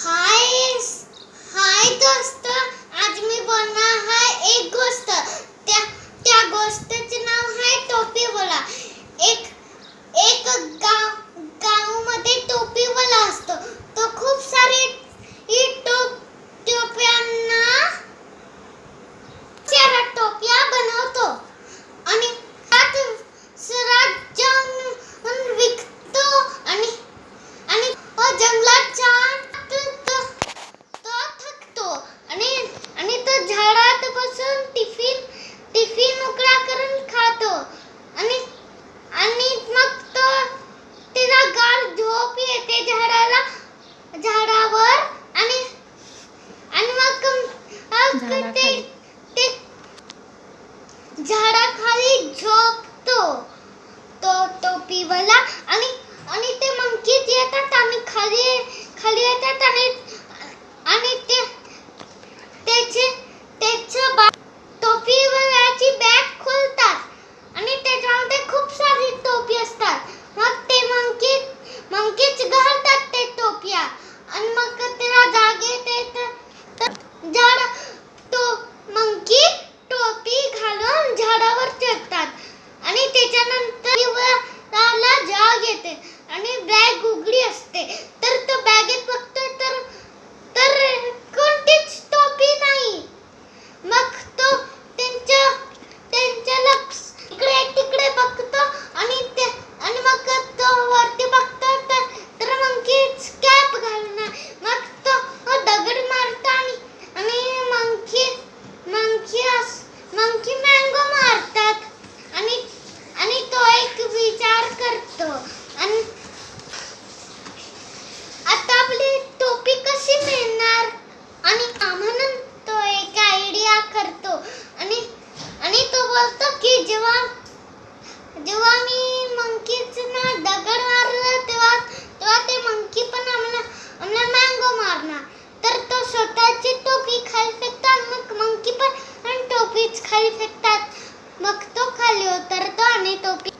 Hi. झाडावर आणि आणि मग ते झाडाखाली. ते झाडाखाली झोपतो तो टोपीवाला आणि आणि ते मंकीज येतात आणि खाली खाली येतात आणि आणि ते त्याचे त्याच्या बा टोपीवाल्याची बॅग खोलतात आणि त्याच्यामध्ये खूप सारी टोपी असतात मग ते मंकी मंकीच घालतात ते टोप्या आणि मग त्याला जाग येते तर तर झाड तो मंकी टोपी घालून झाडावर चढतात आणि त्याच्यानंतर त्याला जाग येते आणि बॅग उघडी असते. तर तो बॅगेत बघतो तर तर कोणतीच टोपी नाही. मग तो त्यांच्या त्यांच्या लक्ष इकडे तिकडे बघतो आणि ते आणि मग तो वरती बघतो तर तर मंकीच कॅप घालणार. मग तो तो दगड मारतो आणि आणि मंकी मंकी अस मंकी मँगो मारतात. आणि आणि तो एक विचार करतो. आणि बसतो की जेव्हा जेव्हा मी मंकीच ना दगड मारलं तेव्हा तेव्हा ते मंकी पण आम्हाला आम्हाला मँगो मारणार. तर तो स्वतःची टोपी खाली फेकतात मग मंकी पण आणि टोपीच खाली फेकतात. मग तो खाली उतरतो आणि टोपी